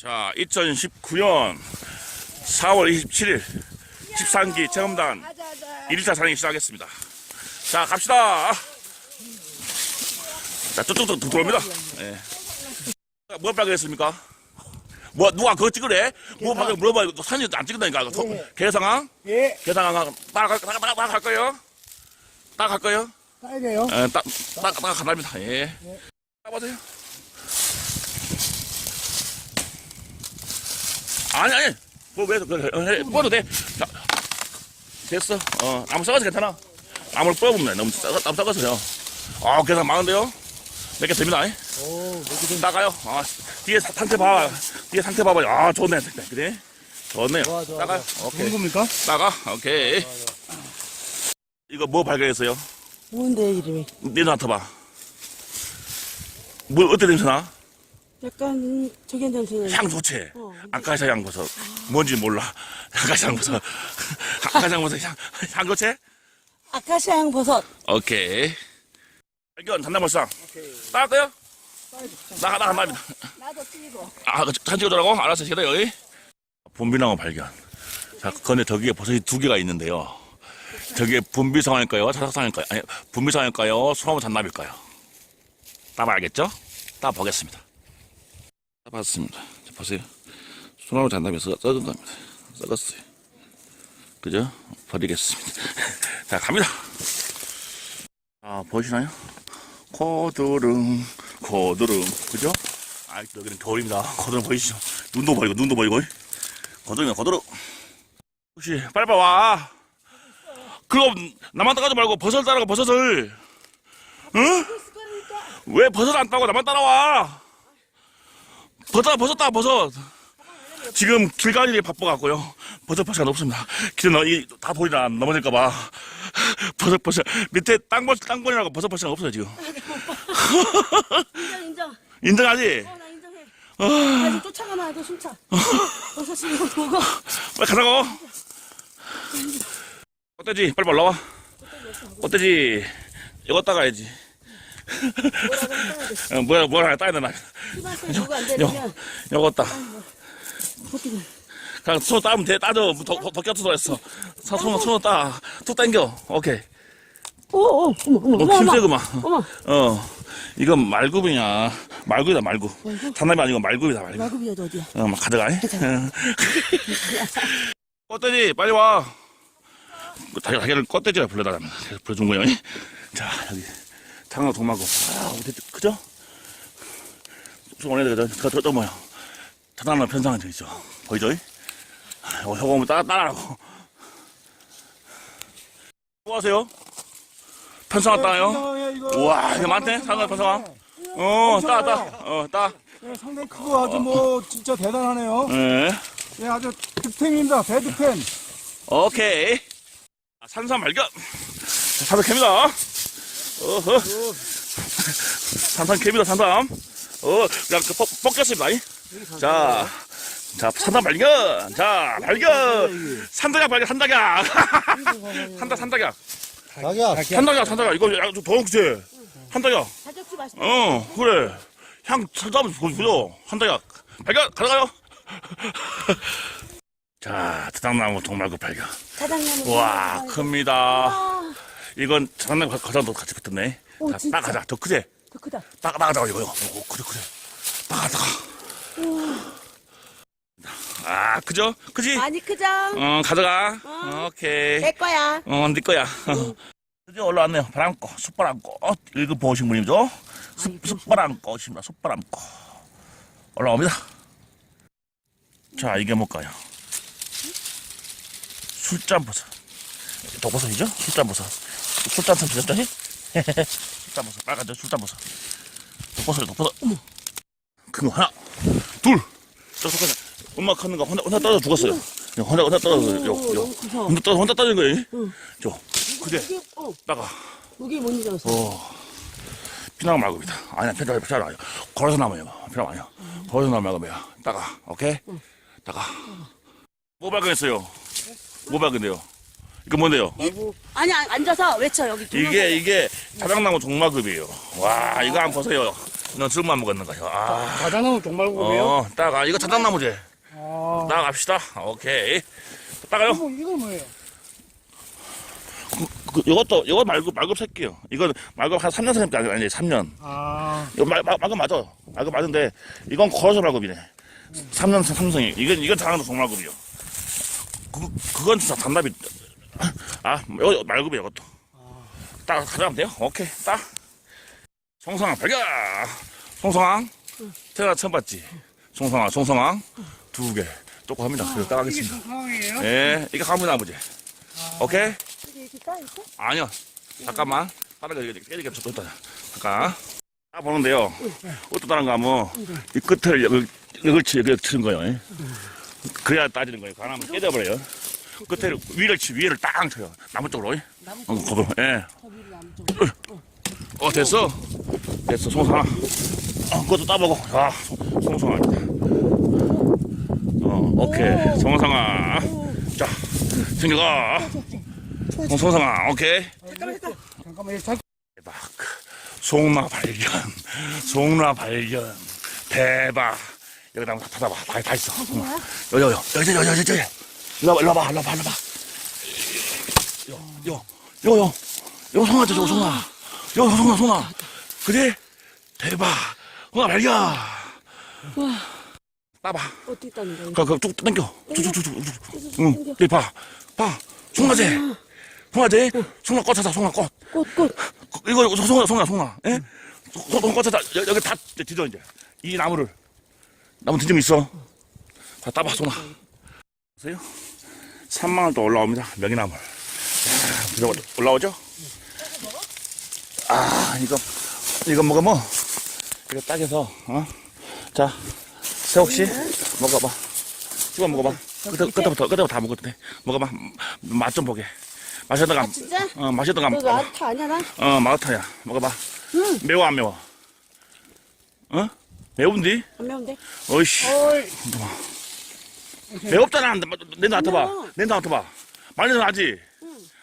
자, 2019년 4월 27일 13기 체험단 1차 촬영이 시작하겠습니다. 자, 갑시다. 자, 쭉쭉쭉 들어옵니다. 예. 뭐 발견했습니까? 뭐, 누가 그거 찍으래? 뭐 발견 물어봐. 이거 사진 안 찍는다니까. 예, 따라갈, 따라, 따라, 따라갈 거예요? 따라갈 거예요? 빨개요. 예, 따, 따, 따라간답니다. 예. 따보세요. 아니, 아니. 뭐, 왜, 그, 어, 돼. 자, 됐어. 어, 나무 썩어서 괜찮아. 나무를 뽑으면 돼. 너무 썩어, 나무 썩어서요. 아, 계산 많은데요? 몇 개 됩니다. 오, 여기 따가요. 아, 뒤에 사- 상태 봐. 뒤에 상태 봐봐. 아, 좋네. 그래? 좋네요. 좋아, 좋아, 따가요. 좋은 오케이. 겁니까? 따가. 오케이. 이거 뭐 발견했어요? 뭔데 이름이? 냄새 맡아봐. 뭐, 어때 냄새나? 약간 저기 냄새는 향소채. 어. 아카시아 향버섯. 뭔지 몰라. 아카시아 향버섯. 아카시아 향버섯 향, 향소채? 아카시아 향 버섯. 오케이. 발견, 단나물상. 따갈까요? 나, 나, 한답니다. 나도 찍어. 아, 그, 사진 찍어주라고? 알았어, 기다려, 여기. 분비나무 발견. 자, 근데 저기에 버섯이 두 개가 있는데요. 저게 분비상일까요? 자석상일까요? 아니, 분비상일까요? 소나무 잔나비일까요? 따봐 알겠죠? 따 보겠습니다. 따봤습니다. 자, 보세요. 소나무 썩, 썩은 겁니다. 썩었어요. 그죠? 버리겠습니다. 자, 갑니다. 아, 보이시나요? 코드릉, 코드릉, 그죠? 아, 여기는 겨울입니다. 코드릉 보이시죠? 눈도 보이고, 눈도 보이고. 코드릉이야, 코드릉. 혹시, 빨리 와. 그럼, 나만 따가지 말고 버섯을 따라가, 버섯을. 응? 왜 버섯 안 따고 나만 따라와? 버섯 따, 버섯. 지금 길가일이 바빠갖고요. 버섯 버섯이 없습니다. 길에 너, 이, 다 돌이나 넘어질까봐. 버섯 버섯. 밑에 땅벌, 땅벌이라고 버섯 버섯이 없어요, 지금. 인정 인정. 인정하지? 어, 나 인정해. 아직 쫓아가면 아주 숨차. 버섯 지금 보고. 빨리 가자고. 꽃돼지, 빨리 올라와. 꽃돼지, 이거 따가야지. 어, 뭐야, 하나 따야 되나. 희망성 요구 안 요, 되면 요거 따. 어떻게? 그냥 손 따면 돼. 따져. 더, 더, 더 껴서 했어. 손, 손, 손 따. 툭 당겨. 오케이. 오, 오, 어머, 어머, 어, 어머, 힘세, 어머. 그만. 어머, 어. 이건 말굽이냐. 말굽이다, 말굽. 잔나비 아니고 말굽이다, 말굽. 너 어디야? 어, 막 가져가. 꽃돼지, 빨리 와. 자기, 자기를 꽃돼지라 불러달라면. 그래서 불러준 거예요. 자, 여기. 장어 동마고. 아, 어디, 그죠? 좀 원래 그죠? 저, 저, 저 뭐야. 자단한 편상은 저 있죠. 보이죠? 아, 이거 저거 오면 따, 따라라고. 뭐 하세요? 편상아 따요? 예, 이거. 우와, 이거 많네? 상어 편상아. 어, 따, 따. 어, 따. 예, 상당히 크고 아주 뭐 진짜 대단하네요. 예. 예, 아주 득템입니다. 대득템. 오케이. 아, 산삼 발견. 자, 산삼 캡니다. 어허. 산삼 캡니다, 산삼. 어, 그냥 그 뽑, 뽑겠습니다. 이. 자, 자, 산삼 발견. 자, 발견. 산다약 발견, 산다약. 산다, 산다약. 자기야. 산다약, 산다약. 이거 야, 좀 더운 그지? 산다약. 자격지 맛있다. 어, 그래. 향, 산삼 보죠? 산다약. 발견, 가져가요. 자, 드당나무 동말고 발견. 사장님. 와, 큽니다. 아, 이건 장난 과장도 같이 붙었네. 오, 자, 진짜. 딱 가자. 더 크지? 더 크다. 딱 나가자 이거요. 오, 그래 그래. 딱 가자. 아, 그죠? 그지? 많이 크죠? 어, 가져가. 어. 오케이. 내 거야. 어, 네 거야. 드디어 올라왔네요. 바람꽃, 숯바람꽃. 보신 분이죠? 숯, 숯바람꽃입니다. 숯바람꽃. 올라옵니다. 자, 이게 뭘까요? 술잔버섯. 독버섯이죠? 술잔버섯. 술잔버섯 드셨더니? 술잔버섯. 빨간죠? 술잔버섯. 독버섯, 독버섯. 어머. 큰거 하나, 둘. 저, 저, 저, 엄마 크는 거 혼자, 혼자 떨어져 죽었어요. 혼자, 혼자 떨어져, 요, 오, 요. 혼자 떨어, 혼자 떨어진 거예요. 응. 저, 그래. 이게, 어, 따가. 이게 뭔지 알았어. 어. 피나무 말고입니다. 아니야, 피나무, 피나무 아니야. 걸어서 나무예요. 피나무 아니야. 걸어서 나무 말고야. 따가. 오케이? 따가. 뭐 발견했어요? 뭐 발견돼요? 이거 뭔데요? 아니, 아, 앉아서 외쳐, 여기. 이게, 이게 자작나무 종마급이에요. 와, 이거 한번 보세요. 넌 술만 먹었는 거야. 아, 자장나무 종말고기요? 어, 따가 이거 자작나무지. 아. 나갑시다. 오케이. 따가요. 이거, 이거 뭐예요? 그, 이것도 이거 말고 말고 새끼요. 이건 말고 한 3년 생겼다 아니 3년. 아. 이거 말, 말, 말고 맞아. 말고 맞은데 이건 거서 말급이네. 3년 삼성이 이건 이건 장안도 동말급이요. 그 그건 진짜 단답이. 아 이거 말급이야 이것도. 딱 가져가면 돼요. 오케이 딱. 송성왕 발견. 송성왕 태어나 처음 봤지. 송성왕 송성왕 두 개. 조금 합니다. 그래서 딱 이게 하겠습니다. 예, 이거 가면 나머지. 오케이. 이게 이렇게 따 이렇게? 아니요. 잠깐만. 빠르게 이렇게 깨지게 줬다. 잠깐. 딱 보는데요. 어떤 다른 거 하면 이 끝을 여기, 여기 치, 여기 치는 거예요. 예. 그래야 따지는 거예요. 안 하면 깨져버려요. 끝을 위를 치, 위를 땅 쳐요. 나무 쪽으로. 예. 나무 어, 예. 나무 쪽. 어, 됐어. 됐어. 송상아. 어, 그것도 따보고. 아, 송- 송상아. 어, 오케이. 송상아. 자, 승규가. 송상아, 오케이. 잠깐만 잠깐. 잠깐만, 대박. 송나 발견. 송나 발견. 대박. 여기다 한번 다 받아봐. 다, 다 있어. 여, 여, 여, 여기, 여기, 여기, 여기. 일로 와봐, 일로 와봐, 일로 와봐, 일로 와봐. 요, 요, 요, 요. 요, 송아죠, 요, 송아. 요, 송아, 송아. 그래? 대박. 송아 발견. 따봐. 어디 있다는 거야? 그, 그, 쭉 당겨. 쭉, 쭉, 쭉, 쭉, 쭉. 응, 여기 봐. 봐. 송아지. 송아지. 송아 꽃 찾아, 송아 꽃. 꽃 꽃. 이거 송아 송아 송아 예? 송 꽂아다 여기 다 뒤져 이제 이 나무를 나무 뒤좀 있어 다 따봐 송아 보세요 3만 원 또 올라옵니다 명이나물 자, 들어 올라오죠 아 이거 이거 먹으면 이거 딱 해서 어자 세옥 씨 먹어봐 찍어 먹어봐 끝에 끝에부터 끝에부터 다 먹어도 돼 먹어봐 맛 좀 보게 맛있던가 아 진짜? 어너 아타 아니야 나? 어, 마라타야. 먹어봐. 매워, 안 매워? 어? 매운디? 안 매운데? 어이씨. 어이, 매웠잖아. 내 나한테 봐. 매워. 내 나한테 봐. 마늘은 나지?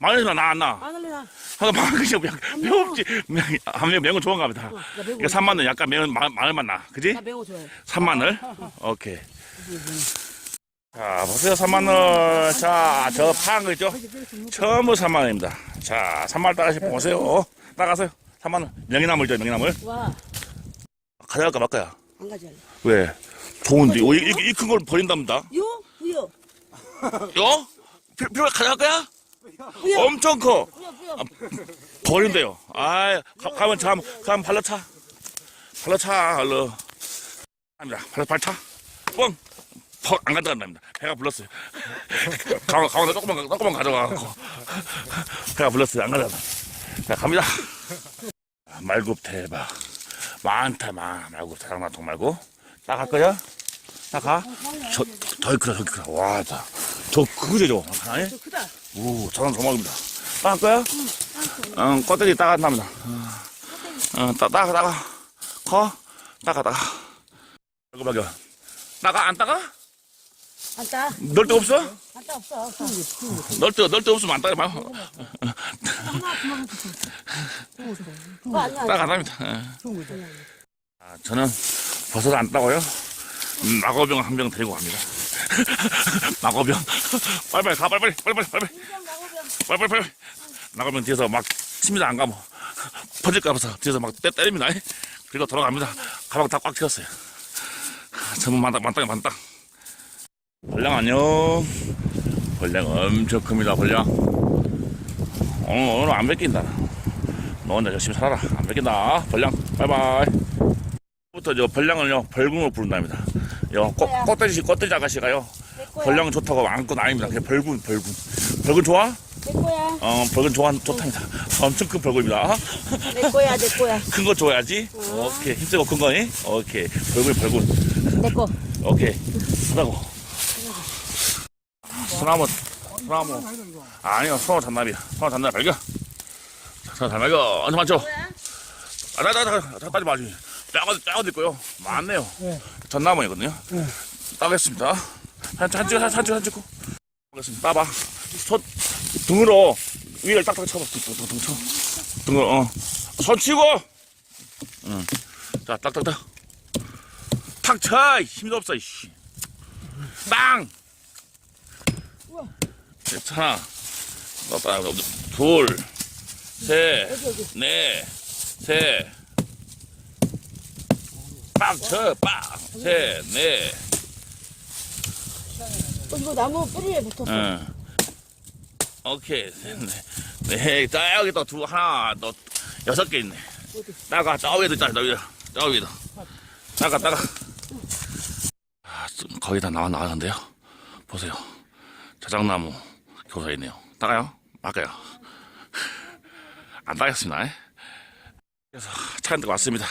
마늘은 나, 안 나. 마늘 나. 하가 마늘 그냥 약간 매웠지. 안 매운, 매운 거 좋아한가 보다. 이거 3만원 약간 매운 마, 마늘만 나. 그지? 나 매운 거 좋아해. 3마늘? 오케이. 자, 보세요. 3만원. 자, 저 파란 거 있죠? 전부 3만원입니다. 자, 3만원 따가시 보세요. 따가세요. 3만원. 명이나물죠, 명이나물. 와. 가져갈까 말까야? 안 가져갈래. 왜? 좋은데 어, 이큰 걸 버린답니다. 요? 부여. 요? 필요 필요 가져갈 거야? 부여. 엄청 커. 부여 부여. 버린대요. 아, 가, 가면 참, 가면 발로 차. 발로 차, 얼른. 합니다. 발로 발 차. 뻥. 퍽, 안 가져간답니다. 배가 불렀어요. 가, 가운데 조금만, 조금만 가져가고. 배가 불렀어요. 안 가져간다. 자, 갑니다. 아, 말굽 대박. 많다, 많아. 말굽 대장나통 말고. 딱갈 거야? 딱 가? 저, 저기 크다, 저기 크다. 와, 자. 저, 그거죠, 저. 하나에? 저 크다. 오, 저런 조막입니다. 따갈 거야? 응, 껍데기 따간답니다. 응, 따, 따가, 따가. 커? 따가, 따가. 이거 봐요. 따가, 안 따가? 안 따. 넣을 데 없어? 안 따 없어. 없어. 넣을 데, 넣을 데 없으면 안 따가 아니야. 따가 답니다. 아, 저는 버섯 안 따고요. 음, 마고병 한 병 데리고 갑니다. 마고병. 빨리빨리 가, 빨리빨리, 빨리빨리, 빨리빨리. 빨리빨리, 빨리. 나가면 뒤에서 막 칩니다, 안 가면. 퍼질까 봐서 뒤에서 막 때, 때립니다. 그리고 돌아갑니다. 가방 다 꽉 채웠어요. 전부 만땅, 만땅에 만땅. 벌량 안녕. 벌량 엄청 큽니다, 벌량. 오늘, 오늘 안 뺏긴다. 너 혼자 열심히 살아라. 안 뺏긴다. 벌량, 바이바이. 부터 저 벌량을요, 벌궁으로 부른답니다. 요, 꽃, 꽃돼지, 꽃돼지 아가씨가요, 내 거야. 벌량 좋다고 안건 아닙니다. 그냥 벌군, 벌군. 벌군 좋아? 내 거야. 어, 벌군 좋아, 좋답니다. 엄청 큰 벌군입니다. 내 거야. 내 거야. 큰 거 좋아야지. 오케이. 힘쓰고 큰 거니? 오케이. 벌군, 벌군. 내 거. 오케이. 하다고. 소나무, 소나무. 아니요, 소나무 잔나비야. 소나무 잔나비 발견. 소나무 잔나비, 어디 많죠? 뭐야? 아, 나, 나, 나, 나, 따지 마지. 작아도, 작아도 있고요. 많네요. 네. 전나무이거든요. 따겠습니다. 한, 한 찍어, 한, 한 찍어, 한 찍고. 따겠습니다. 따봐. 손, 등으로 위를 딱딱 쳐봐. 등, 등, 등, 등 쳐. 등으로, 어. 손 치고! 응. 자, 딱딱딱. 탁 쳐! 힘도 없어, 이씨. 빵! 괜찮아. 너, 빵, 너, 둘, 셋, 넷, 셋. 빵 쳐, 빵! 셋, 넷. 어, 이거 나무 뿌리에 붙었어. 응. 오케이. 셋, 넷. 네, 자, 여기 또 두, 하나, 또, 여섯 개 있네. 따가, 저 위에도 있다, 저 위에. 저 위에도. 따가, 따가. 아, 좀 거의 다 나와, 나왔는데요. 보세요. 자작나무 교사 있네요. 따가요? 막아요. 안 따겠습니다. 에? 그래서 차가 들고 왔습니다.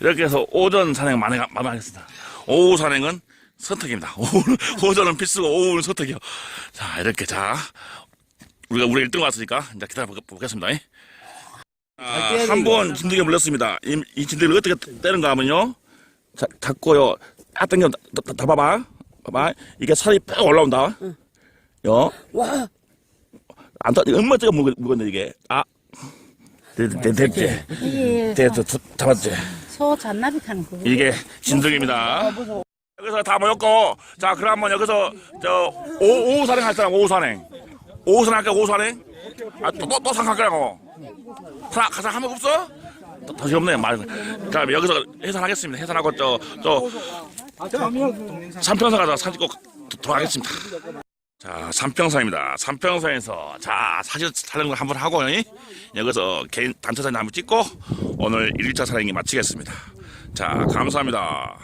이렇게 해서 오전 산행 많이, 가- 많이 하겠습니다. 오후 산행은 선택입니다. 오후, 오전은 필수고 오후는 선택이요. 자, 이렇게 자. 우리가 우리 1등 왔으니까 이제 기다려 보겠습니다. 아, 떼야 한번 되니까. 진드기 물렸습니다. 이, 이 진드기를 어떻게 떼는가 하면요. 자, 잡고요. 딱 당겨, 다, 다, 다 봐봐. 봐봐. 이게 살이 쭉 올라온다. 요. 와, 안 터, 얼마 째가 묵었네, 이게. 아. 됐, 됐지. 이게 됐어. 자- 잡았지. 소 잔나비 하는 거. 이게 진드기입니다. 여기서 다 모였고, 자, 그러면 여기서, 저, 오, 오후 산행 할 사람, 오후 산행. 오후 산행 할까, 오후 산행? 아, 또, 또, 또 산할 거라고. 사, 가사 한번 없어? 더, 더 없네, 말. 자, 여기서 해산하겠습니다. 해산하고, 저, 저, 삼평산 가서 사진 꼭 도- 돌아가겠습니다. 자, 삼평산입니다. 삼평산에서, 자, 사진 촬영을 한번 하고, 이? 여기서 개인 단체 사진 한번 찍고, 오늘 1일차 산행이 마치겠습니다. 자, 감사합니다.